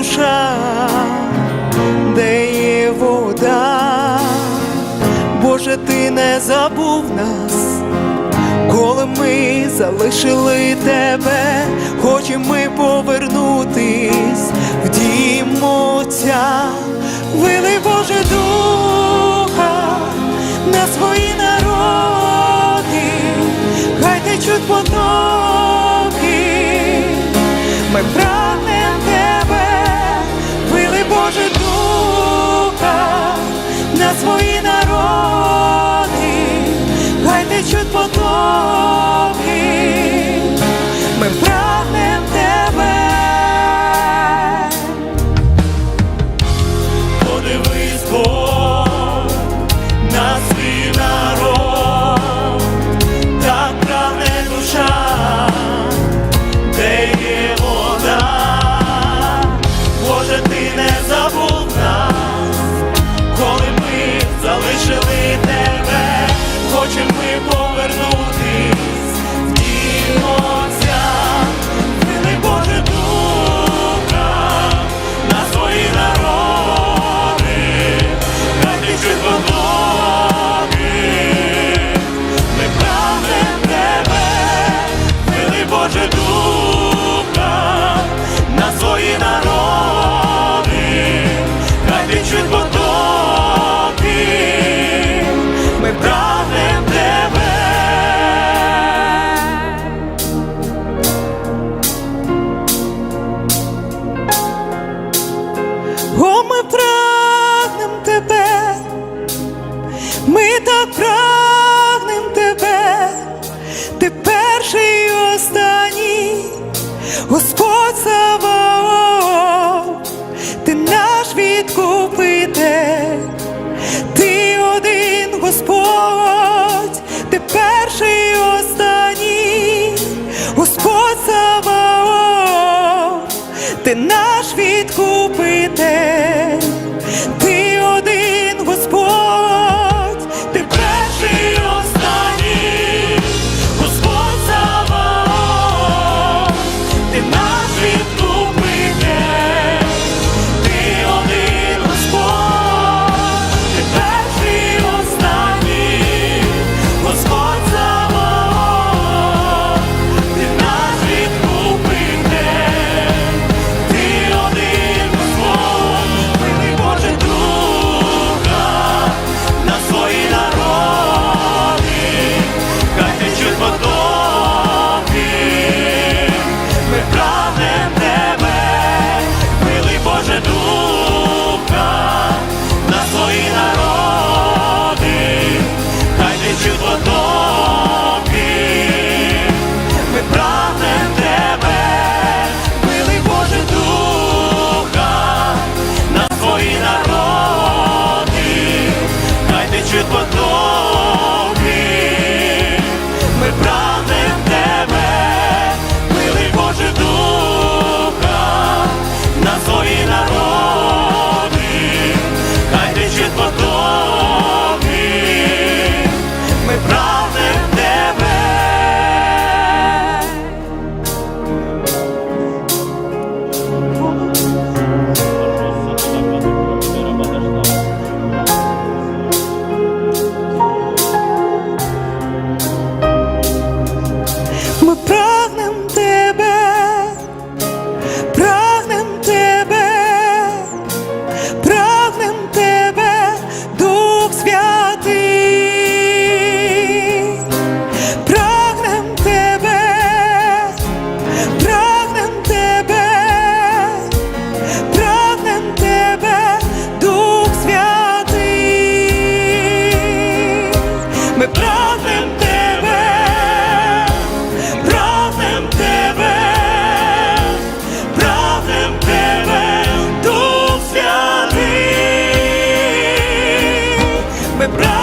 душа, де є вода, Боже, ти не забув нас, коли ми залишили тебе, хочемо ми повернутись в дім Отця. Вили Боже Духа на свої народи, хай течуть потоки, ми прав. перший і останній, Господь Саваоф, ти наш відкупитель, ти один Господь, ти перший і останній. Oh. me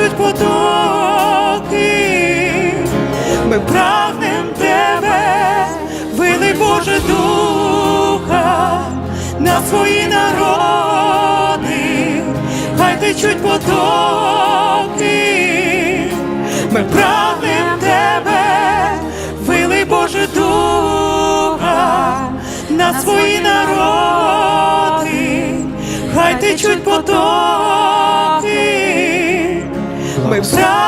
течуть потоки, ми прагнем тебе, вили Боже Духа на свої народи, хай течуть потоки, ми прагнем тебе, вили Боже Духа на свої народи, хай течуть потоки, ми прагнем